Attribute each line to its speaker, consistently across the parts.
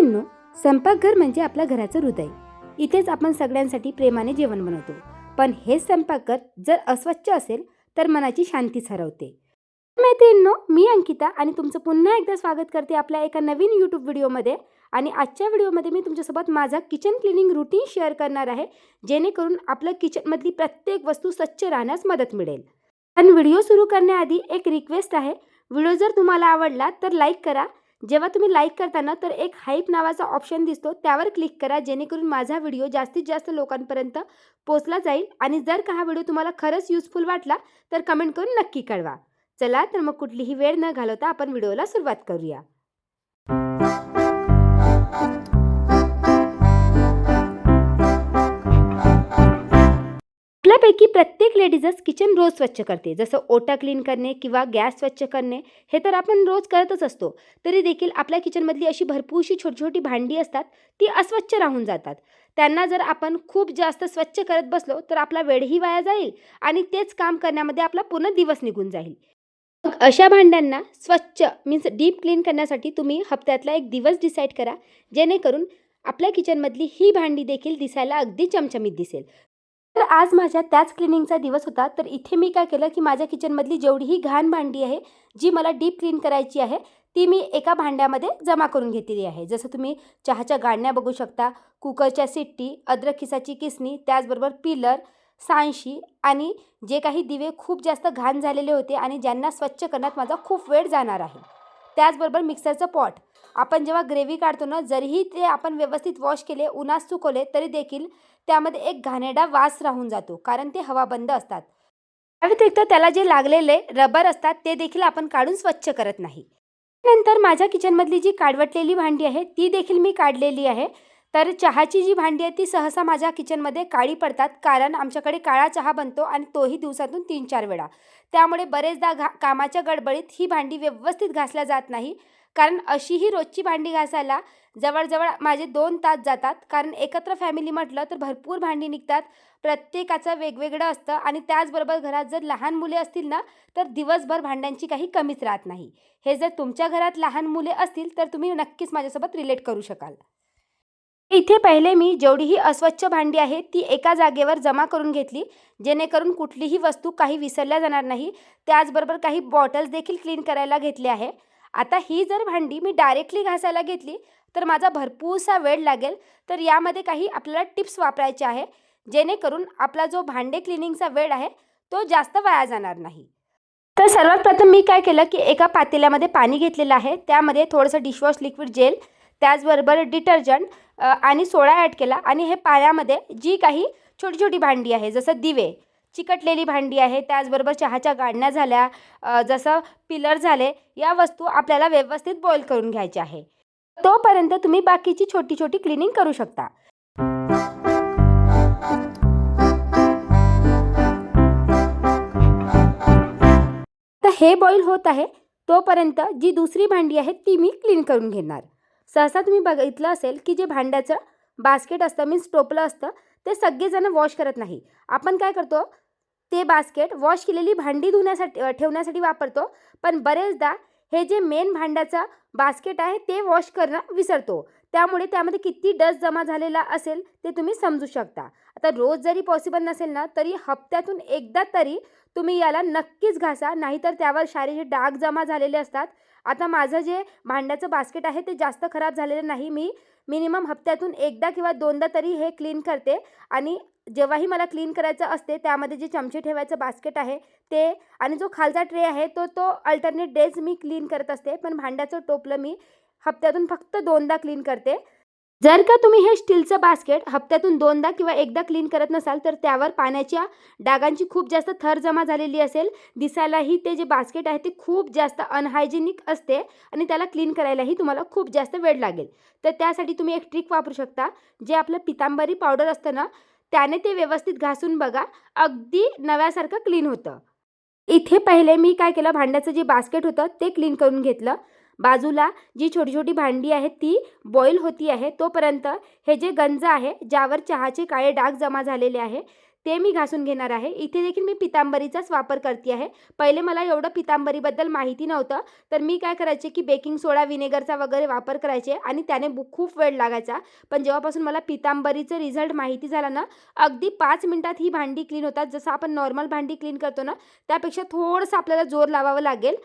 Speaker 1: मैत्रिणींनो स्वयंपाकघर म्हणजे आपल्या घराचं हृदय. इथेच आपण सगळ्यांसाठी प्रेमाने जेवण बनवतो. पण हे स्वयंपाकघर जर अस्वच्छ असेल तर मनाची शांतीच हरवते मैत्रिणींनो मी अंकिता आणि तुमचं पुन्हा एकदा स्वागत करते आपल्या एका नवीन यूट्यूब व्हिडिओमध्ये. आणि आजच्या व्हिडिओमध्ये मी तुमच्यासोबत माझा किचन क्लिनिंग रुटीन शेअर करणार आहे जेणेकरून आपलं किचनमधली प्रत्येक वस्तू स्वच्छ राहण्यास मदत मिळेल. पण व्हिडिओ सुरू करण्याआधी एक रिक्वेस्ट आहे. व्हिडिओ जर तुम्हाला आवडला तर लाईक करा. जेव्हा तुम्ही लाईक करताना तर एक हाईप नावाचा ऑप्शन दिसतो. त्यावर क्लिक करा जेणेकरून माझा व्हिडिओ जास्तीत जास्त लोकांपर्यंत पोचला जाईल. आणि जर का हा व्हिडिओ तुम्हाला खरंच युजफुल वाटला तर कमेंट करून नक्की कळवा. चला तर मग कुठलीही वेळ न घालवता आपण व्हिडिओला सुरुवात करूया. यापैकी प्रत्येक लेडीजच किचन रोज स्वच्छ करते. जसं ओटा क्लीन करणे किंवा गॅस स्वच्छ करणे हे तर आपण रोज करतच असतो. तरी देखील आपल्या किचनमधली अशी भरपूरशी छोटी छोटी भांडी असतात ती अस्वच्छ राहून जातात. त्यांना जर आपण खूप जास्त स्वच्छ करत बसलो तर आपला वेळही वाया जाईल आणि तेच काम करण्यामध्ये आपला पूर्ण दिवस निघून जाईल. मग अशा भांड्यांना स्वच्छ मीन्स डीप क्लीन करण्यासाठी तुम्ही हप्त्यातला एक दिवस डिसाईड करा. जेणेकरून आपल्या किचनमधली ही भांडी देखील दिसायला अगदी चमचमीत दिसेल. तर आज माझ्या त्याच क्लिनिंगचा दिवस होता. तर इथे मी काय केलं की माझ्या किचनमधली जेवढीही घाण भांडी आहे जी मला डीप क्लीन करायची आहे ती मी एका भांड्यामध्ये जमा करून घेतलेली आहे. जसं तुम्ही चहाच्या गाडण्या बघू शकता कुकरच्या सिट्टी अद्रक खिसाची किसणी त्याचबरोबर पिलर सांशी आणि जे काही दिवे खूप जास्त घाण झालेले होते आणि ज्यांना स्वच्छ करण्यात माझा खूप वेळ जाणार आहे. त्याचबरोबर मिक्सरचं पॉट. आपण जेव्हा ग्रेव्ही काढतो ना जरीही ते आपण व्यवस्थित वॉश केले उन्हात सुकवले तरी देखील त्यामध्ये एक घाणेरडा वास राहून जातो कारण ते हवाबंद असतात. त्या व्यतिरिक्त त्याला जे लागलेले रबर असतात ते देखील आपण काढून स्वच्छ करत नाही. नंतर माझ्या किचनमधली जी काडवटलेली भांडी आहे ती देखील मी काढलेली आहे. तर चहाची जी भांडी आहे ती सहसा माझ्या किचनमध्ये काळी पडतात कारण आमच्याकडे काळा चहा बनतो आणि तोही दिवसातून तीन चार वेळा. त्यामुळे बरेचदा घा कामाच्या गडबडीत ही भांडी व्यवस्थित घासल्या जात नाही कारण अशी ही रोजची भांडी घासायला जवळजवळ माझे दोन तास जातात कारण एकत्र फॅमिली म्हटलं तर भरपूर भांडी निघतात प्रत्येकाचं वेगवेगळं असतं आणि त्याचबरोबर घरात जर लहान मुले असतील ना तर दिवसभर भांड्यांची काही कमीच राहत नाही. हे जर तुमच्या घरात लहान मुले असतील तर तुम्ही नक्कीच माझ्यासोबत रिलेट करू शकाल. इथे पहिले मी जेवढीही अस्वच्छ भांडी आहे ती एका जागेवर जमा करून घेतली जेणेकरून कुठलीही वस्तू काही विसरल्या जाणार नाही. त्याचबरोबर काही बॉटल्स देखील क्लीन करायला घेतले आहे. आता ही जर भांडी मी डायरेक्टली घासायला घेतली तर माझा भरपूरसा वेळ लागेल. तर यामध्ये काही आपल्याला टिप्स वापरायचे आहे जेणेकरून आपला जो भांडे क्लिनिंगचा वेळ आहे तो जास्त वाया जाणार नाही. तर सर्वात प्रथम मी काय केलं की एका पातेल्यामध्ये पाणी घेतलेलं आहे. त्यामध्ये थोडंसं डिशवॉश लिक्विड जेल त्याचबरोबर डिटर्जंट आणि सोडा ॲड केला. आणि हे पाण्यामध्ये जी काही छोटी छोटी भांडी आहे जसं दिवे चिकटलेली भांडी आहे त्याचबरोबर चहाच्या गाडण्या झाल्या जसं पिलर झाले या वस्तू आपल्याला व्यवस्थित बॉईल करून घ्यायच्या आहे. तोपर्यंत तुम्ही बाकीची छोटी छोटी क्लिनिंग करू शकता. तर हे बॉईल होत आहे. तोपर्यंत जी दुसरी भांडी आहे ती मी क्लीन करून घेणार. सहसा तुम्ही बघितलं असेल की जे भांड्याचं बास्केट असतं मीन्स टोपलं असतं ते सगळेजण वॉश करत नाही. आपण काय करतो ते बास्केट वॉश केलेली भांडी धुण्यासाठी ठेवण्यासाठी वापरतो पण बरेचदा हे जे मेन भांड्याचं बास्केट आहे ते वॉश करणं विसरतो. त्यामुळे त्यामध्ये किती डस्ट जमा झालेला असेल ते तुम्ही समजू शकता. आता रोज जरी पॉसिबल नसेल ना तरी हप्त्यातून एकदा तरी तुम्ही याला नक्कीच घासा नाहीतर त्यावर शारीरिक डाग जमा झालेले असतात आता माझं जे भांड्याचं बास्केट आहे ते जास्त खराब झालेलं नाही मी. मिनिमम हप्त्यातून एकदा किंवा दोनदा तरी हे क्लीन करते. आणि जेव्हाही मला क्लीन करायचं असते त्यामध्ये जे चमचे ठेवायचं बास्केट आहे ते आणि जो खालचा ट्रे आहे तो तो अल्टरनेट डेज मी क्लीन करत असते. पण भांड्याचं टोपलं मी हप्त्यातून फक्त दोनदा क्लीन करते. जर का तुम्ही हे स्टीलचं बास्केट हप्त्यातून दोनदा किंवा एकदा क्लीन करत नसाल तर त्यावर पाण्याच्या डागांची खूप जास्त थर जमा झालेली असेल. दिसायलाही ते जे बास्केट आहे ते खूप जास्त अनहायजेनिक असते आणि त्याला क्लीन करायलाही तुम्हाला खूप जास्त वेळ लागेल. तर त्यासाठी तुम्ही एक ट्रिक वापरू शकता. जे आपलं पितांबरी पावडर असतं ना त्याने ते व्यवस्थित घासून बघा. अगदी नव्यासारखं क्लीन होतं. इथे पहिले मी काय केलं भांड्याचं जे बास्केट होतं ते क्लीन करून घेतलं. बाजूला जी छोटी छोटी भांडी आहेत ती बॉईल होती आहे तोपर्यंत हे जे गंज आहे ज्यावर चहाचे काळे डाग जमा झालेले आहे ते मी घासून घेणार आहे. इथे देखील मी पितांबरीचाच वापर करते आहे. पहिले मला एवढं पितांबरीबद्दल माहिती नव्हतं तर मी काय करायचे की बेकिंग सोडा विनेगरचा वगैरे वापर करायचे आणि त्याने खूप वेळ लागायचा. पण जेव्हापासून मला पितांबरीचं रिझल्ट माहिती झाला ना अगदी पाच मिनटात ही भांडी क्लीन होतात. जसं आपण नॉर्मल भांडी क्लीन करतो ना त्यापेक्षा थोडंसं आपल्याला जोर लावावं लागेल.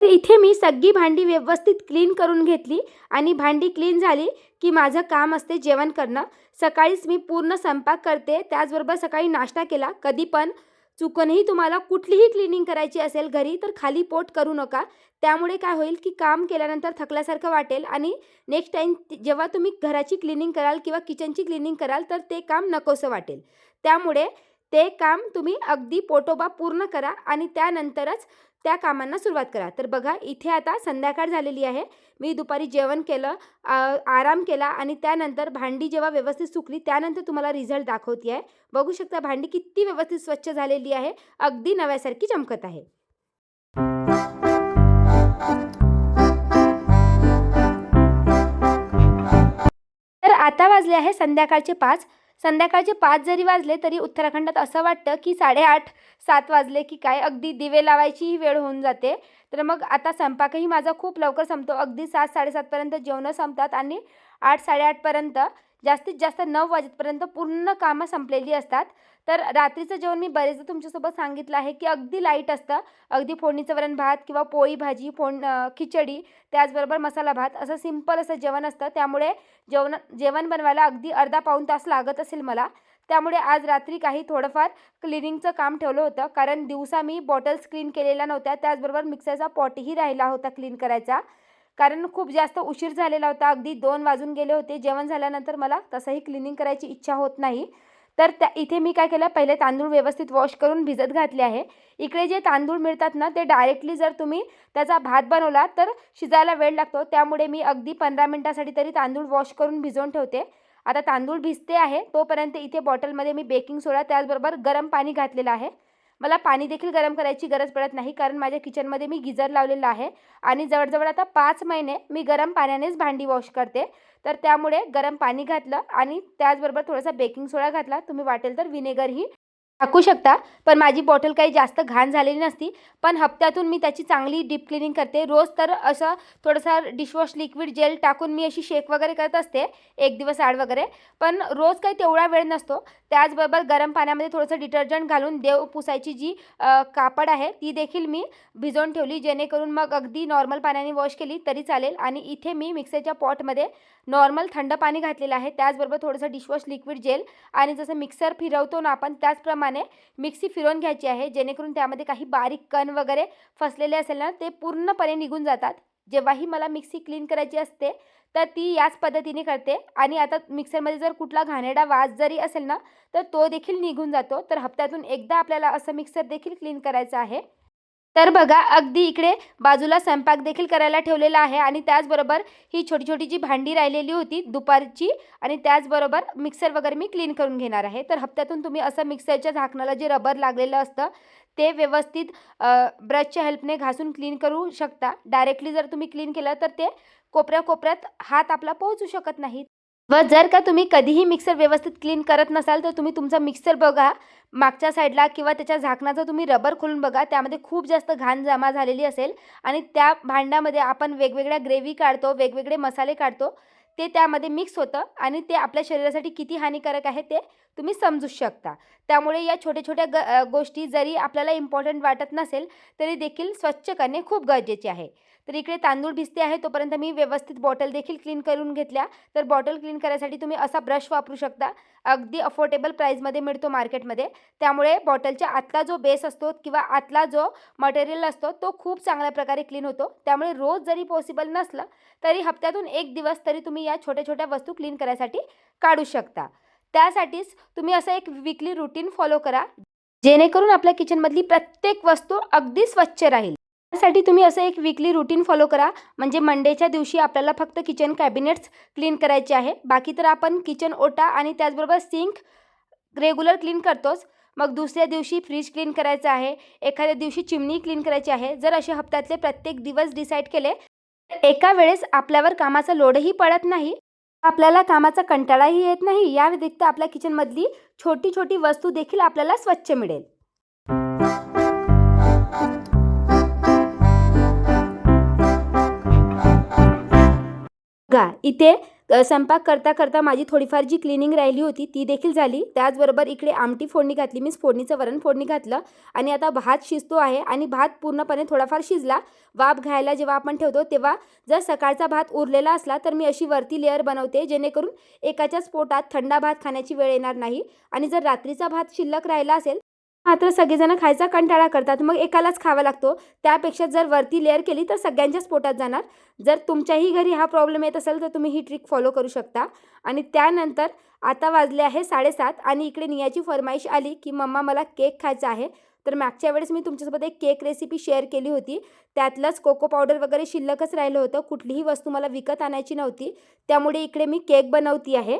Speaker 1: तर इथे मी सगळी भांडी व्यवस्थित क्लीन करून घेतली आणि भांडी क्लीन झाली की माझं काम असते जेवण करणं. सकाळीच मी पूर्ण स्वयंपाक करते त्याचबरोबर सकाळी नाश्ता केला. कधी पण चुकूनही तुम्हाला कुठलीही क्लिनिंग करायची असेल घरी तर खाली पोट करू नका. त्यामुळे काय होईल की काम केल्यानंतर थकल्यासारखं वाटेल आणि नेक्स्ट टाईम जेव्हा तुम्ही घराची क्लिनिंग कराल किंवा किचनची क्लिनिंग कराल तर ते काम नकोसं वाटेल. त्यामुळे ते काम तुम्ही अगदी पोटोबा पूर्ण करा आणि त्यानंतरच त्या कामांना सुरुवात करा. तर बघा इथे आता संध्याकाळ झालेली आहे. मी दुपारी जेवण केलं आराम केला आणि त्यानंतर भांडी जेव्हा व्यवस्थित सुकली त्यानंतर तुम्हाला रिझल्ट दाखवते आहे. बघू शकता भांडी किती व्यवस्थित स्वच्छ झालेली आहे. अगदी नव्यासारखी चमकत आहे. तर आता वाजले आहे संध्याकाळचे पाच. संध्याकाळचे पाच जरी वाजले तरी उत्तराखंडात असं वाटतं की साडेआठ सात वाजले की काय अगदी दिवे लावायचीही वेळ होऊन जाते. तर मग आता स्वयंपाकही माझा खूप लवकर संपतो. अगदी सात साडेसातपर्यंत जेवणं संपतात आणि आठ साडेआठपर्यंत जास्तीत जास्त नऊ वाजेपर्यंत पूर्ण कामं संपलेली असतात. तर रात्रीचं जेवण मी बरेचदा तुमच्यासोबत सांगितलं आहे की अगदी लाइट असतं. अगदी फोडणीचं वरण भात किंवा पोळी भाजी फोड खिचडी त्याचबरोबर मसाला भात असं सिंपल असं जेवण असतं. त्यामुळे जेवण जेवण बनवायला अगदी अर्धा पाऊण तास लागत असेल मला. त्यामुळे आज रात्री काही थोडंफार क्लिनिंगचं काम ठेवलं होतं. कारण दिवसा मी बॉटल्स क्लीन केलेल्या नव्हत्या. त्याचबरोबर मिक्सरचा पॉटही राहिला होता क्लीन करायचा. कारण खूप जास्त उशीर झालेला होता. अगदी दोन वाजून गेले होते. जेवण झाल्यानंतर मला तसंही क्लिनिंग करायची इच्छा होत नाही. तर त्या इथे मी काय केलं पहिले तांदूळ व्यवस्थित वॉश करून भिजत घातले आहे. इकडे जे तांदूळ मिळतात ना ते डायरेक्टली जर तुम्ही त्याचा भात बनवला तर शिजायला वेळ लागतो. त्यामुळे मी अगदी पंधरा मिनटासाठी तरी तांदूळ वॉश करून भिजवून ठेवते. आता तांदूळ भिजते आहे तोपर्यंत इथे बॉटलमध्ये मी बेकिंग सोडा त्याचबरोबर गरम पाणी घातलेलं आहे. मला पाणी देखील गरम करायची गरज पडत नाही कारण माझ्या किचनमध्ये मी गिजर लावलेला आहे आणि जवळजवळ आता पाच महिने मी गरम पाण्यानेच भांडी वॉश करते. तर त्यामुळे गरम पाणी घातलं आणि त्याचबरोबर थोडासा बेकिंग सोडा घातला. तुम्ही वाटेल तर विनेगरही टाकू शकता. पण माझी बॉटल काही जास्त घाण झालेली नसती. पण हप्त्यातून मी त्याची चांगली डीप क्लिनिंग करते. रोज तर असं थोडंसं डिशवॉश लिक्विड जेल टाकून मी अशी शेक वगैरे करत असते. एक दिवस आड वगैरे. पण रोज काही तेवढा वेळ नसतो. त्याचबरोबर गरम पाण्यामध्ये थोडंसं डिटर्जंट घालून देव पुसायची जी कापड आहे ती देखील मी भिजवून ठेवली. जेणेकरून मग अगदी नॉर्मल पाण्याने वॉश केली तरी चालेल. आणि इथे मी मिक्सरच्या पॉटमध्ये नॉर्मल थंड पाणी घातलेलं आहे. त्याचबरोबर थोडंसं डिशवॉश लिक्विड जेल आणि जसं मिक्सर फिरवतो ना आपण त्याचप्रमाणे मिक्सी फिरवून घ्यायची आहे जेणेकरून त्यामध्ये काही बारीक कण वगैरे फसलेले असेल ना ते पूर्णपणे निघून जातात. जेव्हाही मला मिक्सी क्लीन करायची असते तर ती याच पद्धतीने करते. आणि आता मिक्सरमध्ये जर कुठला घाणेरडा वास जरी असेल ना तर तो देखील निघून जातो. तर हप्त्यातून एकदा आपल्याला असं मिक्सर देखील क्लीन करायचं आहे. तर बघा अगदी इकडे बाजूला स्वयंपाक देखील करायला ठेवलेला आहे आणि त्याचबरोबर ही छोटी छोटी जी भांडी राहिलेली होती दुपारची आणि त्याचबरोबर मिक्सर वगैरे मी क्लीन करून घेणार आहे. तर हप्त्यातून तुम्ही असं मिक्सरच्या झाकणाला जे रबर लागलेलं असतं ते व्यवस्थित ब्रशच्या हेल्पने घासून क्लीन करू शकता. डायरेक्टली जर तुम्ही क्लीन केलं तर ते कोपऱ्या कोपऱ्यात हात आपला पोहोचू शकत नाहीत. व जर का तुम्ही कधीही मिक्सर व्यवस्थित क्लीन करत नसाल तर तुम्ही तुमचा मिक्सर बघा. मागच्या साईडला किंवा त्याच्या झाकणाचं तुम्ही रबर खोलून बघा त्यामध्ये खूप जास्त घाण जमा झालेली असेल आणि त्या भांड्यामध्ये आपण वेगवेगळ्या ग्रेव्ही काढतो वेगवेगळे मसाले काढतो ते त्यामध्ये मिक्स होतं आणि ते आपल्या शरीरासाठी किती हानिकारक आहे ते तुम्ही समजू शकता. त्यामुळे या छोट्या छोट्या ग गोष्टी जरी आपल्याला इम्पॉर्टंट वाटत नसेल तरी देखील स्वच्छ करणे खूप गरजेचे आहे. तर इकडे तांदूळ भिजते आहे तोपर्यंत मी व्यवस्थित बॉटल देखील क्लीन करून घेतल्या. तर बॉटल क्लीन करायसाठी तुम्ही असा ब्रश वापरू शकता. अगदी अफोर्डेबल प्राईजमध्ये मिळतो मार्केटमध्ये त्यामुळे बॉटलच्या आतला जो बेस असतो किंवा आतला जो मटेरियल असतो तो खूप चांगल्या प्रकारे क्लीन होतो. त्यामुळे रोज जरी पॉसिबल नसलं तरी हप्त्यातून एक दिवस तरी तुम्ही या छोट्या छोट्या वस्तू क्लीन करायसाठी काढू शकता. त्यासाठीच तुम्ही असं एक विकली रुटीन फॉलो करा. जेणेकरून आपल्या किचनमधली प्रत्येक वस्तू अगदी स्वच्छ राहील. त्यासाठी तुम्ही असं एक विकली रुटीन फॉलो करा. म्हणजे मंडेच्या दिवशी आपल्याला फक्त किचन कॅबिनेट्स क्लीन करायचे आहे. बाकी तर आपण किचन ओटा आणि त्याचबरोबर सिंक रेग्युलर क्लीन करतोच. मग दुसऱ्या दिवशी फ्रीज क्लीन करायचं आहे. एखाद्या दिवशी चिमणी क्लीन करायची आहे. जर असे हप्त्यातले प्रत्येक दिवस डिसाईड केले तर एका वेळेस आपल्यावर कामाचा लोडही पडत नाही. आपल्याला कामाचा कंटाळाही येत नाही. या व्यतिरिक्त आपल्या किचनमधली छोटी छोटी वस्तू देखील आपल्याला स्वच्छ मिळेल. गा इथे स्वयंपाक करता करता माझी थोडीफार जी क्लिनिंग राहिली होती ती देखील झाली. त्याचबरोबर इकडे आमटी फोडणी घातली मी फोडणीचं वरण फोडणी घातलं. आणि आता भात शिजतो आहे आणि भात पूर्णपणे थोडाफार शिजला. वाफ घ्यायला जेव्हा आपण ठेवतो तेव्हा जर सकाळचा भात उरलेला असला तर मी अशी वरती लेअर बनवते जेणेकरून एकाच्याच पोटात थंडा भात खाण्याची वेळ येणार नाही. आणि जर रात्रीचा भात शिल्लक राहिला असेल मात्र सगळेजण खायचा कंटाळा करतात. मग एकालाच खावा लागतो. त्यापेक्षा जर वरती लेअर केली तर सगळ्यांच्याच पोटात जाणार. जर तुमच्याही घरी हा प्रॉब्लेम येत असेल तर तुम्ही ही ट्रिक फॉलो करू शकता. आणि त्यानंतर आता वाजले आहे साडेसात आणि इकडे नियाची फरमाईश आली की मम्मा मला केक खायचा आहे. तर मागच्या वेळेस मी तुमच्यासोबत एक केक रेसिपी शेअर केली होती. त्यातलंच कोको पावडर वगैरे शिल्लकच राहिलं होतं. कुठलीही वस्तू मला विकत आणायची नव्हती. त्यामुळे इकडे मी केक बनवती आहे.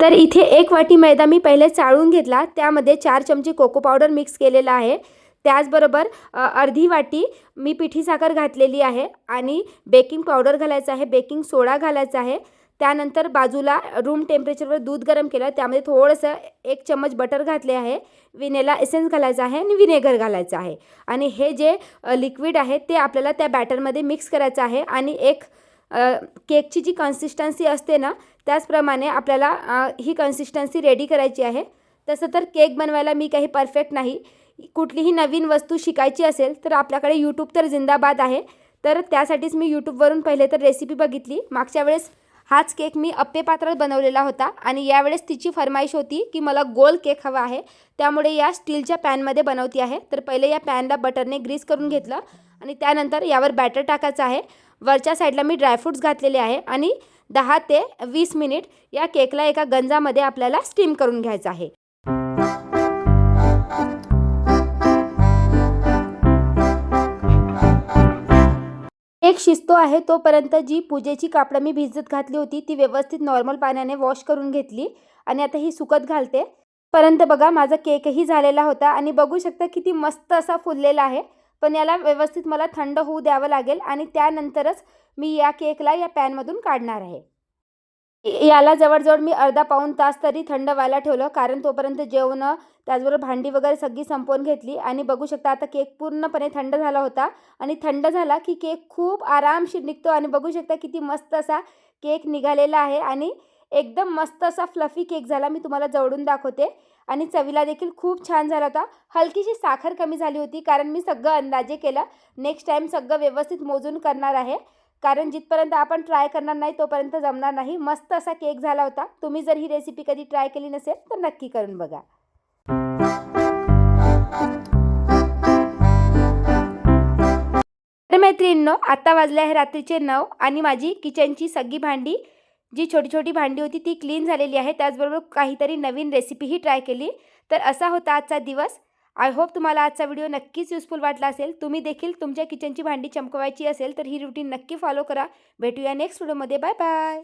Speaker 1: तर इथे एक वाटी मैदा मी पहिले चाळून घेतला. त्यामध्ये चार चमचे कोको पावडर मिक्स केलेला आहे. त्याचबरोबर अर्धी वाटी मी पिठी साखर घातलेली आहे आणि बेकिंग पावडर घालायचं आहे बेकिंग सोडा घालायचा आहे. त्यानंतर बाजूला रूम टेम्परेचरवर दूध गरम केलं. त्यामध्ये थोडंसं एक चम्मच बटर घातले आहे. विनेला एसेन्स घालायचा आहे आणि विनेगर घालायचं आहे. आणि हे जे लिक्विड आहे ते आपल्याला त्या बॅटरमध्ये मिक्स करायचं आहे. आणि एक केकची जी कन्सिस्टन्सी असते ना त्याचप्रमाणे आपल्याला ही कन्सिस्टन्सी रेडी करायची आहे. तसं तर केक बनवायला मी काही परफेक्ट नाही. कुठलीही नवीन वस्तू शिकायची असेल तर आपल्याकडे यूट्यूब तर जिंदाबाद आहे. तर त्यासाठीच मी यूट्यूबवरून पहिले तर रेसिपी बघितली. मागच्या वेळेस हाच केक मी अप्पे पात्रात बनवलेला होता आणि यावेळेस तिची फरमाईश होती की मला गोल केक हवा आहे. त्यामुळे या स्टीलच्या पॅनमध्ये बनवती आहे. तर पहिले या पॅनला बटरने ग्रीस करून घेतलं आणि त्यानंतर यावर बॅटर टाकायचं आहे. वरच्या साईडला मी ड्रायफ्रूट्स घातलेले आहे आणि दहा ते वीस मिनिट या केकला एका गंजामध्ये आपल्याला स्टीम करून घ्यायचं आहे. एक शिजतो आहे तोपर्यंत जी पूजेची कापडं मी भिजत घातली होती ती व्यवस्थित नॉर्मल पाण्याने वॉश करून घेतली आणि आता ही सुकत घालते. पर्यंत बघा माझा केकही झालेला होता आणि बघू शकता किती मस्त असा फुललेला आहे. पण याला व्यवस्थित मला थंड होऊ द्यावं लागेल आणि त्यानंतरच मी या केकला या पॅनमधून काढणार आहे. याला जवळजवळ मी अर्धा पाऊण तास तरी थंड व्हायला ठेवलं कारण तोपर्यंत जेवणं त्याचबरोबर भांडी वगैरे सगळी संपवून घेतली आणि बघू शकता आता केक पूर्णपणे थंड झाला होता आणि थंड झाला की केक खूप आरामशीर निघतो आणि बघू शकता किती मस्त असा केक निघालेला आहे आणि एकदम मस्त असा फ्लफी केक झाला. मी तुम्हाला जवळून दाखवते. आणि चवीला देखील खूप छान झाला होता. हलकीशी साखर कमी झाली होती कारण मी सगळं अंदाजे केलं. नेक्स्ट टाईम सगळं व्यवस्थित मोजून करणार आहे. कारण जिथपर्यंत आपण ट्राय करणार नाही तोपर्यंत जमणार नाही. मस्त असा केक झाला होता. तुम्ही जर ही रेसिपी कधी ट्राय केली नसेल तर नक्की करून बघा. तर मैत्रिणींनो आत्ता वाजले आहे रात्रीचे नऊ आणि माझी किचनची सगळी भांडी जी छोटी छोटी भांडी होती ती क्लीन झालेली आहे. त्याचबरोबर काहीतरी नवीन रेसिपीही ट्राय केली. तर असा होता आजचा दिवस. आय होप तुम्हाला आजचा व्हिडिओ नक्कीच युजफुल वाटला असेल. तुम्ही देखील तुमच्या किचनची भांडी चमकवायची असेल तर ही रुटीन नक्की फॉलो करा. भेटूया नेक्स्ट व्हिडिओमध्ये बाय बाय